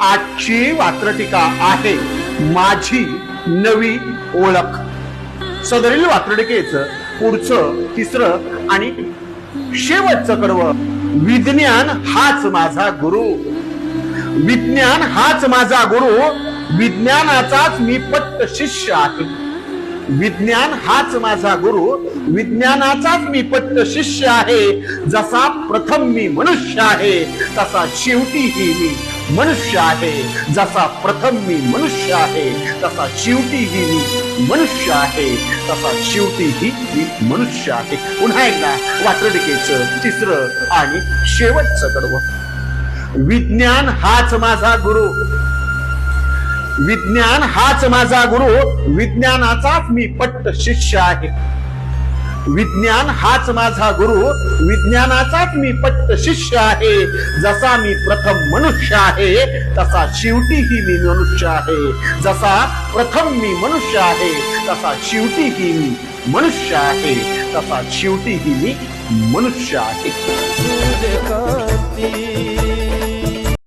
आजची वात्रटिका आहे माझी नवी ओळख. सदरील वात्रटिकेचं पुढचं तिसरं आणि शेवटचं कडवं. विज्ञान हाच माझा गुरु. विज्ञान हाच माझा गुरु. विज्ञानाचाच मी पट्ट शिष्य आहे. विज्ञान हाच माझा गुरु. विज्ञानाचाच मी पट्ट शिष्य आहे. जसा प्रथम मी मनुष्य आहे तसा शेवटीही मी मनुष्य आहे. जसा प्रथम मी मनुष्य आहे तसा शेवटीही मी मनुष्य आहे. तसा शेवटीही मी मनुष्य आहे. पुन्हा एकदा वात्रटिकेचं तिसरं आणि शेवटचं कडवं विज्ञान हाच माझा गुरु. विज्ञान हाच माझा गुरु. विज्ञानाचाच मी पट्ट शिष्य आहे. विज्ञान हाच माझा गुरु विज्ञानाचाच मी पट्ट शिष्य आहे. जसा मी प्रथम मनुष्य आहे तसा शेवटीही मी मनुष्य आहे. जसा प्रथम मी मनुष्य आहे तसा शेवटीही मी मनुष्य आहे. तसा शेवटीही मी मनुष्य आहे.